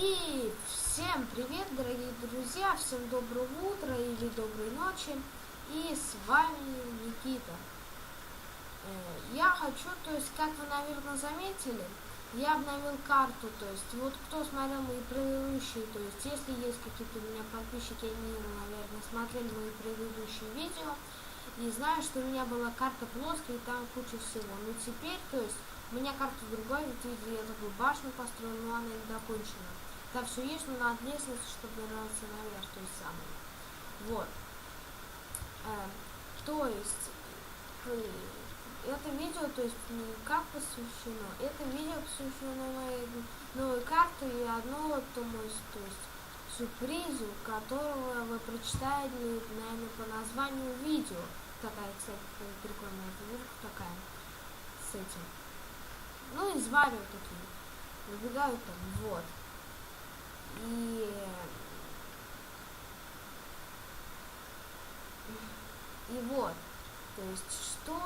И всем привет, дорогие друзья, всем доброго утра или доброй ночи. И с вами Никита. Э, я хочу, то есть, как вы, наверное, заметили, я обновил карту, то есть, вот кто смотрел мои предыдущие, то есть, если есть какие-то у меня подписчики, они, наверное, смотрели мои предыдущие видео, и знаю, что у меня была карта плоская, и там куча всего. Но теперь, то есть, у меня карта другая, ведь видите, я такую башню построил, но она не докончена. Там все есть, но надо лестницу, чтобы добраться наверх, есть самое. Вот. Э, то есть, это видео, то есть, не как посвящено, это видео посвящено моей новой карте и одно, то, есть, то есть, сюрпризу, которого вы прочитаете, наверное, по названию видео. Такая, кстати, прикольная фигурка такая с этим. Ну и звали вот такие. Выбегают там, вот. И... И вот. То есть, что...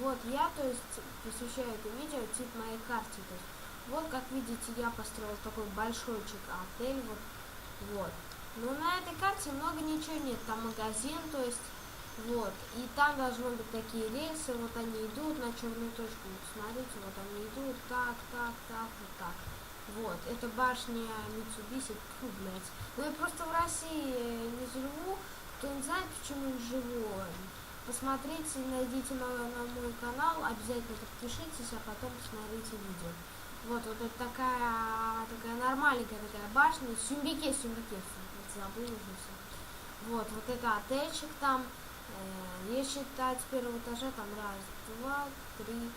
Вот я, то есть, посвящаю это видео тип моей карте. То есть, вот, как видите, я построил такой большойчик отель. Вот. Вот. Но на этой карте много ничего нет. Там магазин, то есть... Вот. И там должны быть такие рельсы. Вот они идут на черную точку. Смотрите, вот они идут так, так, так, вот так. Вот, это башня Митсубиси, фу, блядь. Но я просто в России не живу, кто не знает, почему не живу. Посмотрите, найдите на, на мой канал, обязательно подпишитесь, а потом посмотрите видео. Вот, вот это такая, такая нормальненькая такая башня, Сюмбике, Сюмбике, забыл уже все. Вот, вот это отельчик там, э, если считать с первого этажа, там раз, два, три,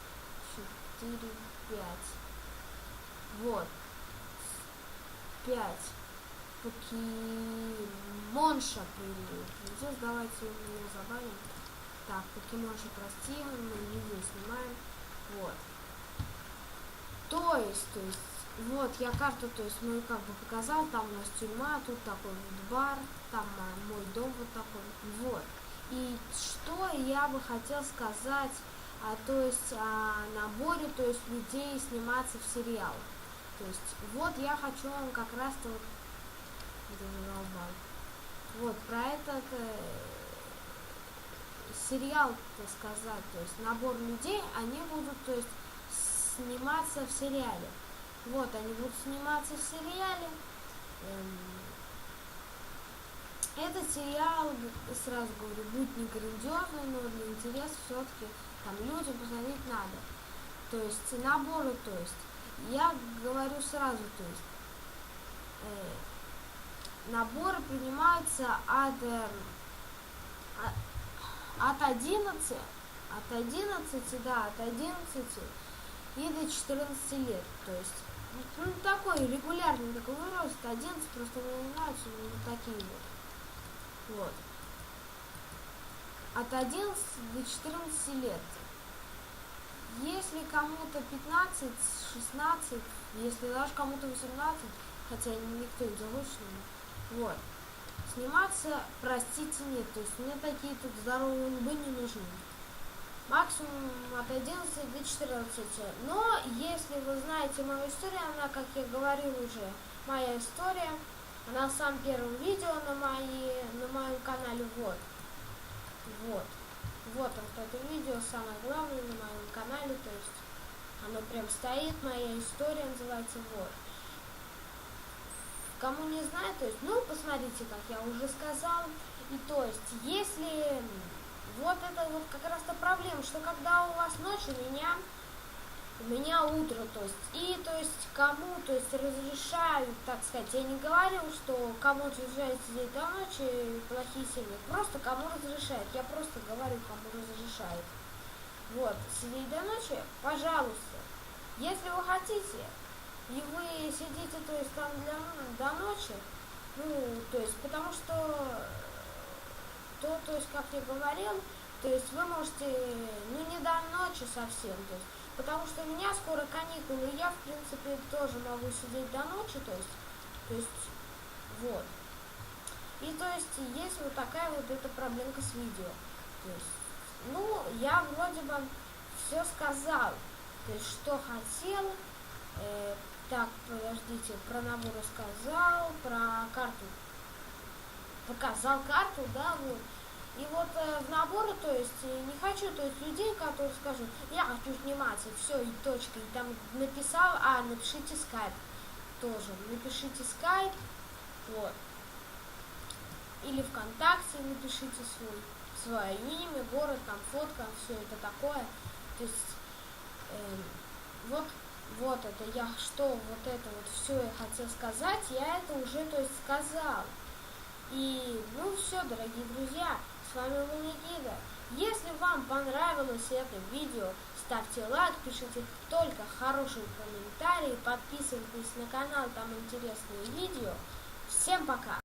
четыре, пять. Вот. Пять. Покемонша придет. Давайте ее забавим. Так, покемонша прости, мы видео снимаем. Вот. То есть, то есть, вот я карту, то есть мою как бы показал, там у нас тюрьма, тут такой вот бар, там мой дом вот такой, вот. И что я бы хотел сказать, а, то есть о наборе, то есть людей сниматься в сериалах. То есть, вот я хочу вам как раз-то вот, вот про этот э, сериал, так сказать, то есть набор людей, они будут, то есть, сниматься в сериале. Вот, они будут сниматься в сериале. Эм, этот сериал, сразу говорю, будет не грандиозный, но для интереса все-таки там людям посмотреть надо. То есть наборы, то есть я говорю сразу, то есть э, наборы принимаются от, э, от 11, от 11, да, от 11 и до 14 лет. То есть, ну, такой регулярный такой рост, 11 просто начинаются вот такие вот. Вот. От 11 до 14 лет. Если кому-то 15, 16, если даже кому-то 18, хотя никто не захочет, вот. Сниматься, простите, нет. То есть мне такие тут здоровые лбы не нужны. Максимум от 11 до 14. Но если вы знаете мою историю, она, как я говорил уже, моя история, она в самом первом видео на, моей, на моем канале, вот. Вот. Вот он, это видео, самое главное на моем канале, то есть оно прям стоит, моя история называется, вот. Кому не знает, то есть, ну, посмотрите, как я уже сказал, и то есть, если вот это вот как раз-то проблема, что когда у вас ночь, у меня у меня утро, то есть, и, то есть, кому, то есть, разрешают, так сказать, я не говорил, что кому разрешают сидеть до ночи плохие семьи, просто кому разрешают, я просто говорю, кому разрешают. Вот, сидеть до ночи, пожалуйста, если вы хотите, и вы сидите, то есть, там для, до ночи, ну, то есть, потому что, то, то есть, как я говорил, то есть, вы можете, ну, не до ночи совсем, то есть, потому что у меня скоро каникулы, и я, в принципе, тоже могу сидеть до ночи, то есть, то есть, вот. И то есть, есть вот такая вот эта проблемка с видео. То есть, ну, я вроде бы все сказал, то есть, что хотел, э, Так, подождите, про набор рассказал, про карту. Показал карту, да, вот. И вот э, в наборы, то есть, не хочу, то есть, людей, которые скажут, я хочу сниматься, все, и точка, и там написал, а, напишите скайп тоже, напишите скайп, вот. Или ВКонтакте напишите свой, свое имя, город, там, фотка, все это такое. То есть, э, вот, вот это я, что, вот это вот все я хотел сказать, я это уже, то есть, сказал. И, ну все, дорогие друзья, с вами был Никита. Если вам понравилось это видео, ставьте лайк, пишите только хорошие комментарии, подписывайтесь на канал, там интересные видео. Всем пока!